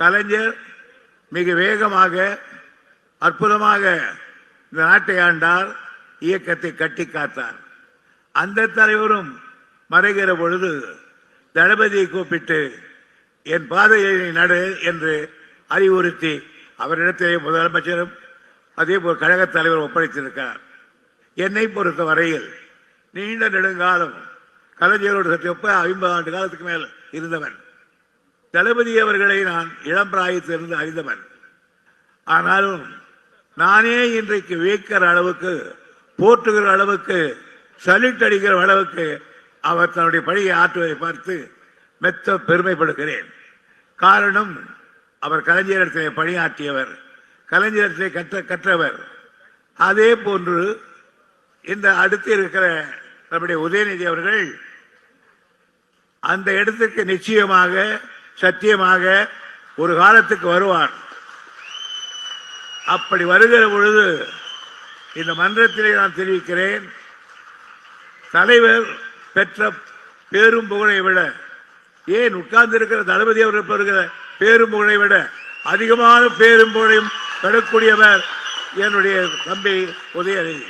கலைஞர் மிக வேகமாக அற்புதமாக இந்த நாட்டை ஆண்டார் இயக்கத்தை கட்டி காத்தார். அந்த தலைவரும் மறைகிற பொழுது தளபதியை கூப்பிட்டு என் பாதையை நடு என்று அறிவுறுத்தி அவரிடத்திலே முதலமைச்சரும் அதே போல் கழகத் தலைவர் ஒப்படைத்திருக்கிறார். என்னை பொறுத்த வரையில் நீண்ட நெடுங்காலம் கலைஞரோடு சற்று ஒப்ப ஐம்பது ஆண்டு காலத்துக்கு மேல் இருந்தவன். தளபதி அவர்களை நான் இளம் பிராயத்திலிருந்து அறிந்தவன். ஆனாலும் நானே இன்றைக்கு வியக்கிற அளவுக்கு போற்றுகிற அளவுக்கு சல்யூட் அடிக்கிற அளவுக்கு அவர் தன்னுடைய பணியை ஆற்றுவதை பார்த்து மெத்த பெருமைப்படுகிறேன். காரணம் அவர் கலைஞரிடத்திலே பணியாற்றியவர் கலைஞரத்தை கற்ற கற்றவர். அதே போன்று இந்த அடுத்து இருக்கிற நம்முடைய உதயநிதி அவர்கள் அந்த இடத்துக்கு நிச்சயமாக சத்தியமாக ஒரு காலத்துக்கு வருவார். அப்படி வருகிற பொழுது இந்த மன்றத்திலே நான் தெரிவிக்கிறேன் தலைவர் பெற்ற பேரும் புகழை விட ஏன் உட்கார்ந்திருக்கிற தளபதி அவர்கள் பெறுகிற பேரும் புகழை விட அதிகமான பேரும் புகழையும் பெறக்கூடியவர் என்னுடைய தம்பி உதயநிதி.